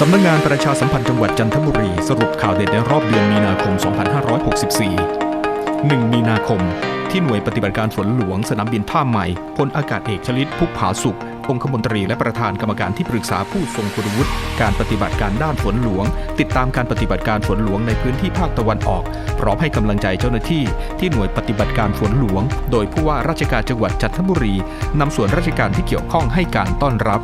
สำนักงานประชาสัมพันธ์จังหวัดจันทบุรี สรุปข่าวเด็ดในรอบเดือนมีนาคม 2564 1 มีนาคม ที่หน่วยปฏิบัติการฝนหลวงสนามบินท่าใหม่พลอากาศเอกชลิตพุกผาสุของคมนตรีและประธานกรรมการที่ปรึกษาผู้ทรงคุณวุฒิการปฏิบัติการด้านฝนหลวง ติดตามการปฏิบัติการฝนหลวงในพื้นที่ภาคตะวันออก พร้อมให้กำลังใจเจ้าหน้าที่ที่หน่วยปฏิบัติการฝนหลวง โดยผู้ว่าราชการจังหวัดจันทบุรีนำส่วนราชการที่เกี่ยวข้องให้การต้อนรับ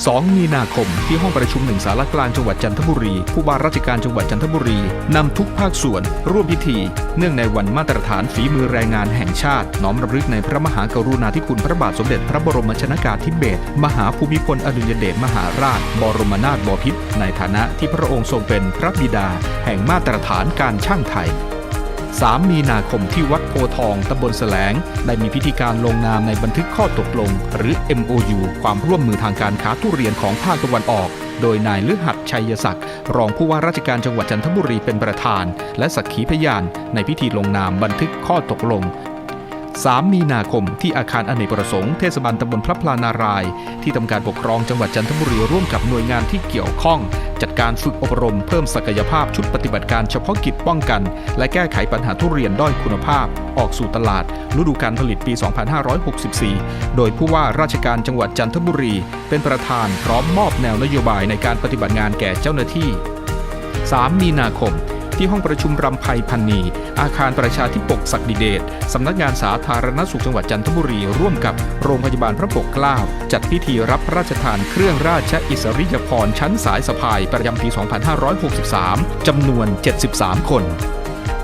2 มีนาคมที่ห้องประชุมหนึ่งสารกลางจังหวัดจันทบุรี ผู้ว่าราชการจังหวัดจันทบุรีนำทุกภาคส่วนร่วมพิธี เนื่องในวันมาตรฐานฝีมือแรงงานแห่งชาติ น้อมรำลึกในพระมหากรุณาธิคุณพระบาทสมเด็จพระบรมชนากาธิเบศรมหาภูมิพลอดุลยเดชมหาราช บรมนาถบพิตรในฐานะที่พระองค์ทรงเป็นพระบิดา แห่งมาตรฐานการช่างไทย 3 มีนาคมที่วัดโพทองตำบลแสลง ได้มีพิธีการลงนามในบันทึกข้อตกลง หรือ MOU ความร่วมมือทางการค้าทุเรียนของภาคตะวันออก โดยนายลือหัดชัยศักดิ์รองผู้ว่าราชการจังหวัดจันทบุรีเป็นประธาน และสักขีพยานในพิธีลงนามบันทึกข้อตกลง 3 มีนาคมที่อาคารอเนกประสงค์เทศบาลตำบลพระพลานาราย ที่ทำการปกครองจังหวัดจันทบุรีร่วมกับหน่วยงานที่เกี่ยวข้อง จัดการฝึกอบรมเพิ่มศักยภาพชุดปฏิบัติการเฉพาะกิจป้องกัน และแก้ไขปัญหาทุเรียนด้อยคุณภาพ ออกสู่ตลาดฤดูการผลิตปี 2564 โดยผู้ว่าราชการจังหวัดจันทบุรี เป็นประธานพร้อมมอบแนวนโยบายในการปฏิบัติงานแก่เจ้าหน้าที่ 3 มีนาคม ที่ห้องประชุมรำไพพันนี อาคารประชาธิปกศักดิเดชสำนักงานสาธารณสุขจังหวัดจันทบุรี ร่วมกับโรงพยาบาลพระปกเกล้า จัดพิธีรับพระราชทานเครื่องราชอิสริยาภรณ์ชั้นสายสะพายประจำปี 2563 จำนวน 73 คน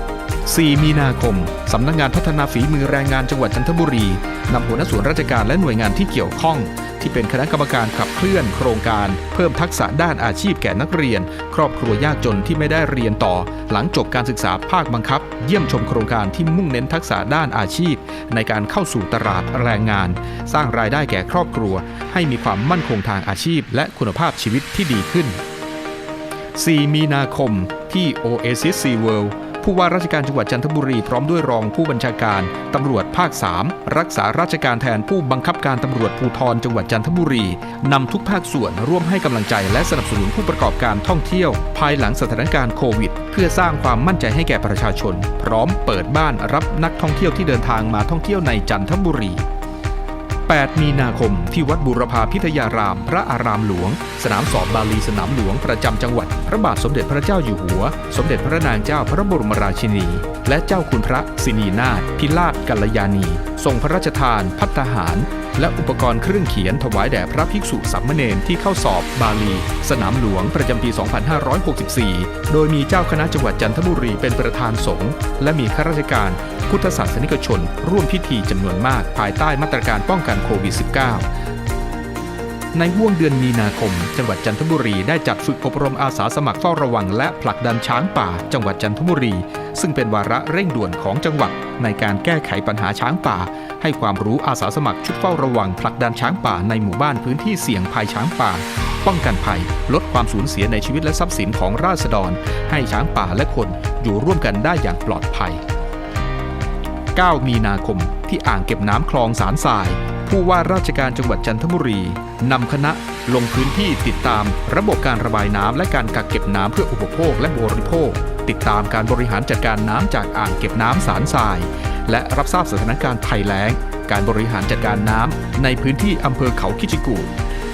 4 มีนาคม สำนักงานพัฒนาฝีมือแรงงานจังหวัดจันทบุรีนำหัวหน้าส่วนราชการและหน่วยงานที่เกี่ยวข้อง ที่เป็นคณะกรรมการขับเคลื่อนโครงการ เพิ่มทักษะด้านอาชีพแก่นักเรียน ครอบครัวยากจนที่ไม่ได้เรียนต่อ หลังจบการศึกษาภาคบังคับ เยี่ยมชมโครงการที่มุ่งเน้นทักษะด้านอาชีพ ในการเข้าสู่ตลาดแรงงาน สร้างรายได้แก่ครอบครัว ให้มีความมั่นคงทางอาชีพ และคุณภาพชีวิตที่ดีขึ้น 4 มีนาคมที่ Oasis Sea World ผู้ว่าราชการจังหวัดจันทบุรีพร้อมด้วยรองผู้บัญชาการตำรวจภาค 3 รักษาราชการแทนผู้บังคับการตำรวจภูธรจังหวัดจันทบุรีนำทุกภาคส่วนร่วมให้กำลังใจและสนับสนุนผู้ประกอบการท่องเที่ยว ภายหลังสถานการณ์โควิด เพื่อสร้างความมั่นใจให้แก่ประชาชน พร้อมเปิดบ้านรับนักท่องเที่ยวที่เดินทางมาท่องเที่ยวในจันทบุรี 8 มีนาคม ที่วัดบุรพาพิทยาราม พระอารามหลวง สนามสอบบาลีสนามหลวงประจำจังหวัด พระบาทสมเด็จพระเจ้าอยู่หัว สมเด็จพระนางเจ้าพระบรมราชินี และเจ้าคุณพระสินีนาถพิราชกัลยาณีทรงพระราชทานพัฒหาร และอุปกรณ์เครื่องเขียนถวายแด่พระภิกษุสามเณรที่เข้าสอบบาลี สนามหลวงประจำปี 2564 โดยมีเจ้าคณะจังหวัดจันทบุรีเป็นประธานสงฆ์และมีข้าราชการพุทธศาสนิกชน ร่วมพิธีจำนวนมากภายใต้มาตรการป้องกันโควิด -19 ในห่วงเดือนมีนาคม จังหวัดจันทบุรีได้จัดฝึกอบรมอาสาสมัครเฝ้าระวัง และผลักดันช้างป่า จังหวัดจันทบุรี ซึ่งเป็นวาระเร่งด่วนของจังหวัด ในการแก้ไขปัญหาช้างป่า ให้ความรู้อาสาสมัครชุดเฝ้าระวังผลักดันช้างป่าในหมู่บ้านพื้นที่เสี่ยงภัยช้างป่า ป้องกันภัย ลดความสูญเสียในชีวิตและทรัพย์สินของราษฎร ให้ช้างป่าและคนอยู่ร่วมกันได้อย่างปลอดภัย 9 มีนาคมที่อ่างเก็บน้ำคลองสารทราย ผู้ว่าราชการจังหวัดจันทบุรีนำคณะลงพื้นที่ติดตามระบบการระบายน้ำและการกักเก็บน้ำเพื่ออุปโภคและบริโภค ติดตามการบริหารจัดการน้ำจากอ่างเก็บน้ำสารทราย และรับทราบสถานการณ์ภัยแล้ง การบริหารจัดการน้ำในพื้นที่อำเภอเขาคิจิกูด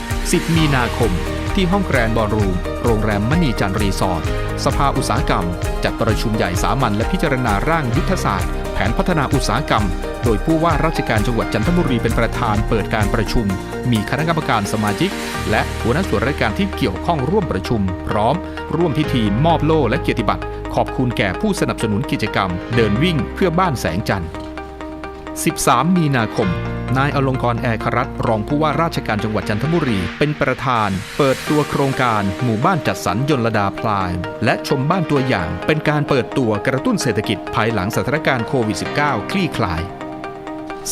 10 มีนาคม ที่ห้องแกรนด์บอลรูม โรงแรมมณีจันทร์รีสอร์ทสภาอุตสาหกรรม จัดประชุมใหญ่สามัญและพิจารณาร่างยุทธศาสตร์ แผนพัฒนาอุตสาหกรรม โดยผู้ว่าราชการจังหวัดจันทบุรีเป็นประธานเปิดการประชุม มีคณะกรรมการสมาชิก และหัวหน้าส่วนราชการที่เกี่ยวข้องร่วมประชุม พร้อม ร่วมพิธีมอบโล่และเกียรติบัตรขอบคุณแก่ผู้สนับสนุนกิจกรรม เดินวิ่งเพื่อบ้านแสงจันทร์ 13 มีนาคม นายอลงกรแอร์ครัตรองผู้ว่าราชการจังหวัดจันทบุรี เป็นประธาน เปิดตัวโครงการ หมู่บ้านจัดสรรยนลดาพลาย และชมบ้านตัวอย่าง เป็นการเปิดตัวกระตุ้นเศรษฐกิจภายหลังสถานการณ์โควิด -19 คลี่คลาย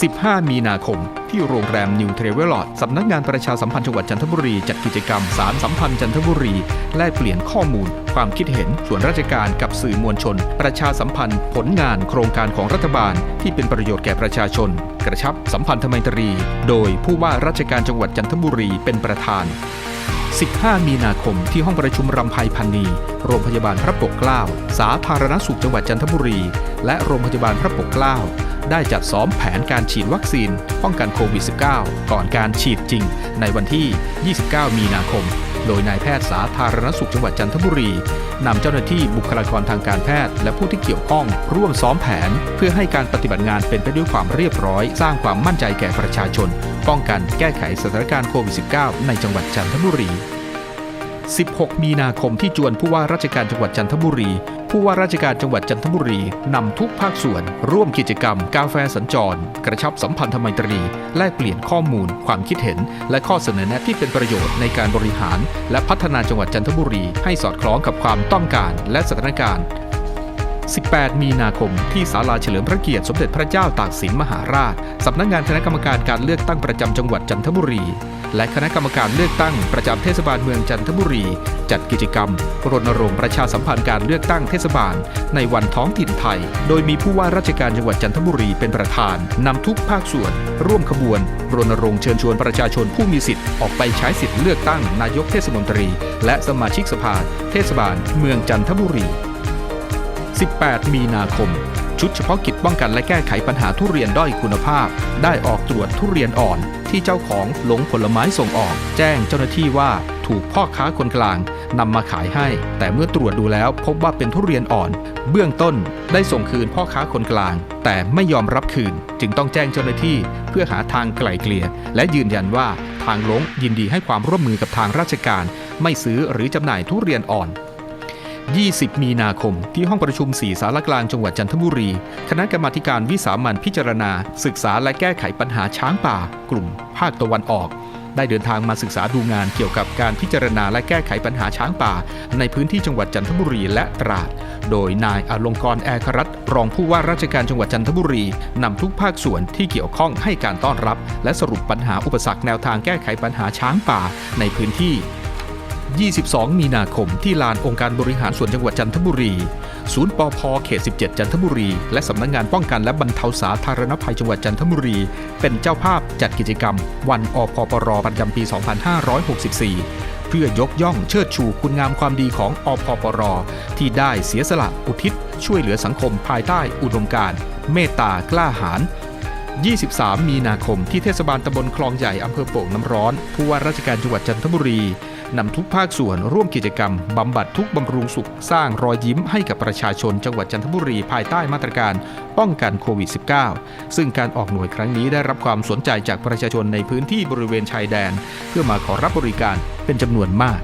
15 มีนาคม ที่โรงแรมนิวเทรเวลลอดสำนักงานประชาสัมพันธ์จังหวัดจันทบุรี จัดกิจกรรมสารสัมพันธ์จันทบุรี แลกเปลี่ยนข้อมูล ความคิดเห็นส่วนราชการกับสื่อมวลชน ประชาสัมพันธ์ ผลงานโครงการของรัฐบาล ที่เป็นประโยชน์แก่ประชาชน กระชับสัมพันธไมตรี โดยผู้ว่าราชการจังหวัดจันทบุรีเป็นประธาน 15 มีนาคมที่ห้องประชุมรำไพพันนี โรงพยาบาลพระปกเกล้า สาธารณสุขจังหวัดจันทบุรี และโรงพยาบาลพระปกเกล้า ได้จัดซ้อมแผนการฉีดวัคซีน ป้องกันโควิด -19 ก่อนการฉีดจริง ในวันที่ 29 มีนาคม โดยนายแพทย์สาธารณสุขจังหวัดจันทบุรีนำเจ้าหน้าที่บุคลากรทางการแพทย์ และผู้ที่เกี่ยวข้อง ร่วมซ้อมแผน เพื่อให้การปฏิบัติงานเป็นไปด้วยความเรียบร้อย สร้างความมั่นใจแก่ประชาชน ป้องกันแก้ไขสถานการณ์โควิด -19 ในจังหวัดจันทบุรี16 มีนาคมที่จวนผู้ว่าราชการจังหวัดจันทบุรี ผู้ว่าราชการจังหวัดจันทบุรีนำทุกภาคส่วน ร่วมกิจกรรม กาแฟสัญจร กระชับสัมพันธไมตรี แลกเปลี่ยนข้อมูล ความคิดเห็น และข้อเสนอแนะที่เป็นประโยชน์ในการบริหาร และพัฒนาจังหวัดจันทบุรี ให้สอดคล้องกับความต้องการและสถานการณ์ 18 มีนาคม ที่ศาลาเฉลิมพระเกียรติสมเด็จพระเจ้าตากสินมหาราช สำนักงานคณะกรรมการการเลือกตั้งประจำจังหวัดจันทบุรี และคณะกรรมการเลือกตั้งประจำเทศบาลเมืองจันทบุรี จัดกิจกรรมรณรงค์ประชาสัมพันธ์การเลือกตั้งเทศบาล ในวันท้องถิ่นไทย โดยมีผู้ว่าราชการจังหวัดจันทบุรีเป็นประธานนำทุกภาคส่วน ร่วมขบวน รณรงค์เชิญชวนประชาชนผู้มีสิทธิ์ออกไปใช้สิทธิ์เลือกตั้งนายกเทศมนตรี และสมาชิกสภาเทศบาล เมืองจันทบุรี 18 มีนาคม ชุดเฉพาะกิจป้องกันและแก้ไขปัญหาทุเรียนด้อยคุณภาพ ได้ออกตรวจทุเรียนอ่อน ที่เจ้าของหลงผลไม้ส่งออก แจ้งเจ้าหน้าที่ว่าถูกพ่อค้าคนกลางนำมาขายให้ แต่เมื่อตรวจดูแล้วพบว่าเป็นทุเรียนอ่อน เบื้องต้นได้ส่งคืนพ่อค้าคนกลาง แต่ไม่ยอมรับคืน จึงต้องแจ้งเจ้าหน้าที่ เพื่อหาทางไกล่เกลี่ยและยืนยันว่าทางหลงยินดีให้ความร่วมมือกับทางราชการ ไม่ซื้อหรือจำหน่ายทุเรียนอ่อน 20 มีนาคม ที่ห้องประชุม4สารกลางจังหวัดจันทบุรี คณะกรรมาการวิสามันพิจารณา ศึกษาและแก้ไขปัญหาช้างป่า กลุ่ม ภาคตะวันออก ได้เดินทางมาศึกษาดูงานเกี่ยวกับการพิจารณาและแก้ไขปัญหาช้างป่า ในพื้นที่จังหวัดจันทบุรีและตราด โดยนายอลงกรณ์แอครัตน์รองผู้ว่าราชการจังหวัดจันทบุรีนำทุกภาคส่วนที่เกี่ยวข้องให้การต้อนรับ และสรุปปัญหาอุปสรรคแนวทางแก้ไขปัญหาช้างป่า ในพื้นที่ 22 มีนาคมที่ลานองค์การบริหารส่วนจังหวัดจันทบุรี ศูนย์ปอพเขต 17 จันทบุรี และสำนักงานป้องกันและบรรเทาสาธารณภัยจังหวัดจันทบุรี เป็นเจ้าภาพจัดกิจกรรม วันอพปรประจำปี 2564 เพื่อยกย่องเชิดชูคุณงามความดีของอพปร ที่ได้เสียสละอุทิศ ช่วยเหลือสังคมภายใต้อุดมการเมตตากล้าหาญ23 มีนาคมที่เทศบาลตำบลคลองใหญ่อำเภอโป่งน้ำร้อน ผู้ว่าราชการจังหวัดจันทบุรี นำทุกภาคส่วนร่วมกิจกรรมบำบัดทุกบำรุงสุข สร้างรอยยิ้มให้กับประชาชนจังหวัดจันทบุรีภายใต้มาตรการป้องกันโควิด -19 ซึ่งการออกหน่วยครั้งนี้ได้รับความสนใจจากประชาชนในพื้นที่บริเวณชายแดน เพื่อมาขอรับบริการเป็นจำนวนมาก